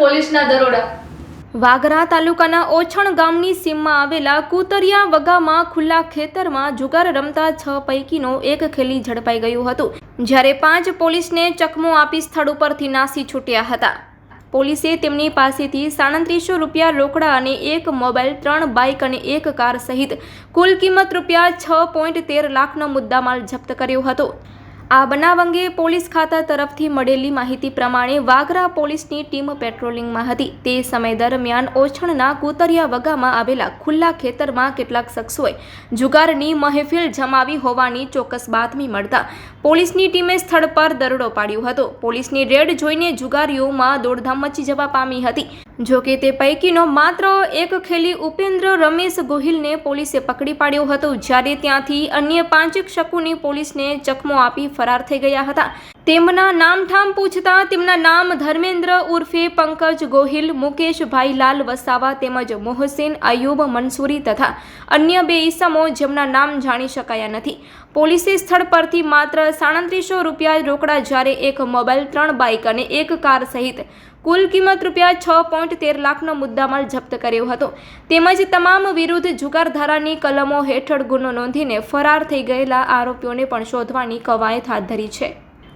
પોલીસના દરોડા. વાગરા તાલુકાના ઓછણ ગામની સીમમાં આવેલા કુતરિયા વગામાં ખુલ્લા ખેતરમાં જુગાર રમતા છ પૈકીનો એક ખેલી ઝડપાઈ ગયું હતું, જ્યારે પાંચ પોલીસને ચકમો આપી સ્થળ ઉપરથી નાસી છૂટ્યા હતા. પોલીસે તેમની પાસેથી સાડત્રીસો રૂપિયા રોકડા અને એક મોબાઈલ, ત્રણ બાઇક અને એક કાર સહિત કુલ કિંમત રૂપિયા છ પોઈન્ટ તેર લાખનો મુદ્દામાલ જપ્ત કર્યો હતો. આ બનાવ અંગે પોલીસ ખાતા તરફથી મળેલી માહિતી પ્રમાણે વાગરા પોલીસની ટીમ પેટ્રોલિંગમાં હતી. તે સમય દરમિયાન ઓછણના કુતરિયા વગામાં આવેલા ખુલ્લા ખેતરમાં કેટલાક શખ્સોએ જુગારની મહેફિલ જમાવી હોવાની ચોક્કસ બાતમી મળતા પોલીસની ટીમે સ્થળ પર દરોડો પાડ્યો હતો. પોલીસની રેડ જોઈને જુગારીઓમાં દોડધામ મચી જવા પામી હતી. જો કે તે પૈકીનો માત્ર એક ખેલી ઉપેન્દ્ર રમેશ ગોહિલને પોલીસે પકડી પાડ્યો હતો, જ્યારે ત્યાંથી અન્ય પાંચેક શકુની પોલીસને ચકમો આપી ફરાર થઈ ગયા હતા. તેમના નામઠામ પૂછતા તેમના નામ ધર્મેન્દ્ર ઉર્ફે પંકજ ગોહિલ મુકેશભાઈ લાલ વસાવા તેમજ મોહસિન અયુબ મંસૂરી તથા અન્ય બે ઈસમો જેમના નામ જાણી શકાયા નથી. પોલીસે સ્થળ પરથી માત્ર સાડત્રીસો રૂપિયા રોકડા જ્યારે એક મોબાઈલ, ત્રણ બાઇક અને એક કાર સહિત કુલ કિંમત રૂપિયા છ પોઈન્ટ તેર લાખનો મુદ્દામાલ જપ્ત કર્યો હતો. તેમજ તમામ વિરુદ્ધ જુગાર ધારાની કલમો હેઠળ ગુનો નોંધીને ફરાર થઈ ગયેલા આરોપીઓને પણ શોધવાની કવાયત હાથ ધરી છે.